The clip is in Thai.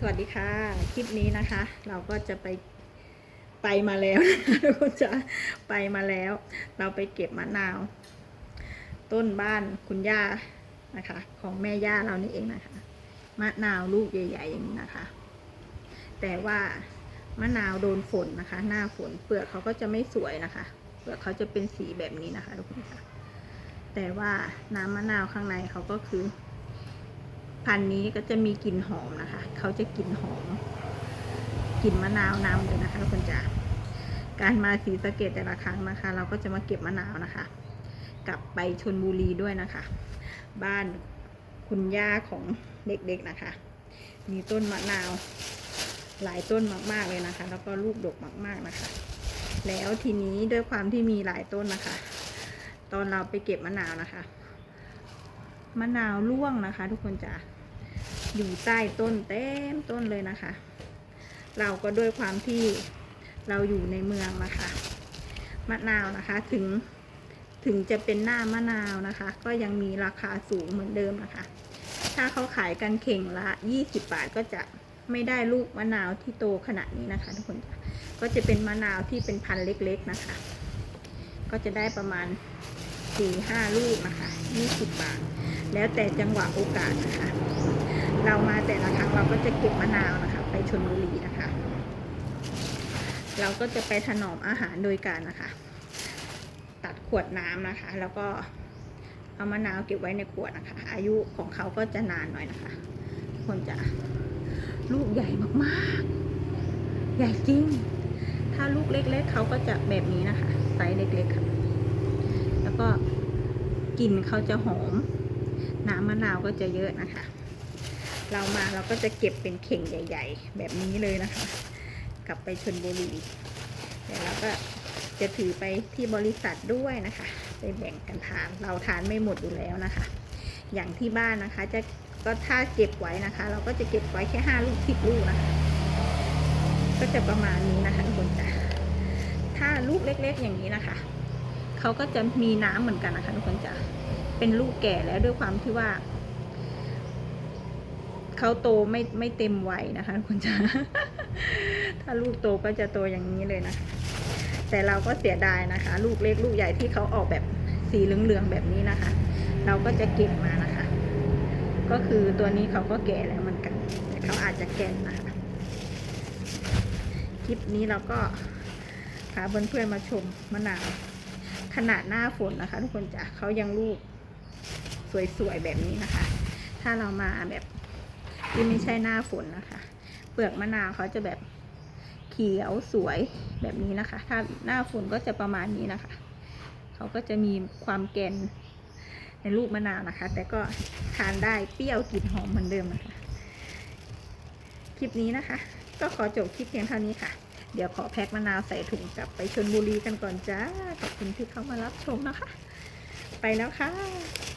สวัสดีค่ะ คลิปนี้นะคะ เราก็จะไปไปมาแล้วทุกคนจะไปมาแล้ว เราไปเก็บมะนาว ต้นบ้านคุณย่านะคะ ของแม่ย่าเรานี่เองนะคะ มะนาวลูกใหญ่ ๆ อย่างนี้นะคะ แต่ว่ามะนาวโดนฝนนะคะ หน้าฝนเปลือกเขาก็จะไม่สวยนะคะ เปลือกเขาจะเป็นสีแบบนี้นะคะทุกคนค่ะแต่ว่าน้ำมะนาวข้างในเขาก็คือ พันธุ์นี้ก็จะมีกลิ่นหอมนะคะ เขาจะกลิ่นหอมกลิ่นมะนาวนำเลยนะคะทุกคนจ๋าการมาสีสะเกตแต่ละครั้งนะคะ เราก็จะมาเก็บมะนาวนะคะ กลับไปชนบุรีด้วยนะคะ บ้านคุณย่าของเด็กๆนะคะ มีต้นมะนาวหลายต้นมากๆเลยนะคะ แล้วก็ลูกดกมากๆนะคะ แล้วทีนี้ด้วยความที่มีหลายต้นนะคะ ตอนเราไปเก็บมะนาวนะคะ มะนาวร่วงนะคะ ทุกคนจ้ะ อยู่ใต้ต้นเต็มต้นเลยนะคะ เราก็ด้วยความที่เราอยู่ในเมืองนะคะ มะนาวนะคะถึงถึงจะเป็นหน้ามะนาวนะคะ ก็ยังมีราคาสูงเหมือนเดิมนะคะ ถ้าเขาขายกันเข่งละ 20 บาทก็จะไม่ได้ลูกมะนาวที่โตขนาดนี้นะคะ ทุกคนก็จะเป็นมะนาวที่เป็นพันธุ์เล็กๆนะคะ ก็จะได้ประมาณสี่ห้าลูกนะคะยี่สิบบาท แล้วแต่จังหวะโอกาสนะคะ เรามาแต่ละครั้งเราก็จะเก็บมะนาวนะคะ ไปชนบุรีนะคะ เราก็จะไปถนอมอาหารโดยการนะคะ ตัดขวดน้ำนะคะ แล้วก็เอามะนาวเก็บไว้ในขวดนะคะ อายุของเขาก็จะนานหน่อยนะคะคนจะลูกใหญ่มากๆ ใหญ่จริง ถ้าลูกเล็ก ๆเขาก็จะแบบนี้นะคะ ไซส์เล็กๆค่ะ แล้วก็กลิ่นเขาจะหอม น้ำมะนาวก็จะเยอะนะคะ เรามาเราก็จะเก็บเป็นเข่งใหญ่ ๆ แบบนี้เลยนะคะ กลับไปชนบุรีเดี๋ยวเราก็จะถือไปที่บริษัทด้วยนะคะ ไปแบ่งกันทานเราทานไม่หมดอยู่แล้วนะคะ อย่างที่บ้านนะคะจะก็ถ้าเก็บไว้นะคะ เราก็จะเก็บไว้แค่ห้าลูกสิบลูกนะคะ ก็จะประมาณนี้นะคะทุกคนจ้ะถ้าลูกเล็ก ๆ อย่างนี้นะคะเขาก็จะมีน้ำเหมือนกันนะคะทุกคนจะเป็นลูกแก่แล้วด้วยความที่ว่า เขาโตไม่ไม่เต็มวัยนะคะทุกคนจะถ้าลูกโตก็จะโตอย่างนี้เลยนะคะแต่เราก็เสียดายนะคะ ลูกเล็กลูกใหญ่ที่เขาออกแบบสีเหลืองๆแบบนี้นะคะ เราก็จะเก็บมานะคะ ก็คือตัวนี้เขาก็แก่แล้วเหมือนกันแต่เขาอาจจะแก่นนะคะ คลิปนี้เราก็พาเพื่อนๆมาชมมะนาวขนาดหน้าฝนนะคะ ทุกคนจ้ะเขายังลูกสวยๆแบบนี้นะคะ ถ้าเรามาแบบ ที่ไม่ใช่หน้าฝนนะคะ เปลือกมะนาวเขาจะแบบเขียวสวยแบบนี้นะคะ ถ้าหน้าฝนก็จะประมาณนี้นะคะ เขาก็จะมีความแกนในลูกมะนาวนะคะ แต่ก็ทานได้เปรี้ยวกลิ่นหอมเหมือนเดิมนะคะ คลิปนี้นะคะ ก็ขอจบคลิปเพียงเท่านี้ค่ะ เดี๋ยวขอแพ็คมะนาวใส่ถุงกลับไปชนบุรีกันก่อนจ้า ขอบคุณที่เข้ามารับชมนะคะ ไปแล้วค่ะ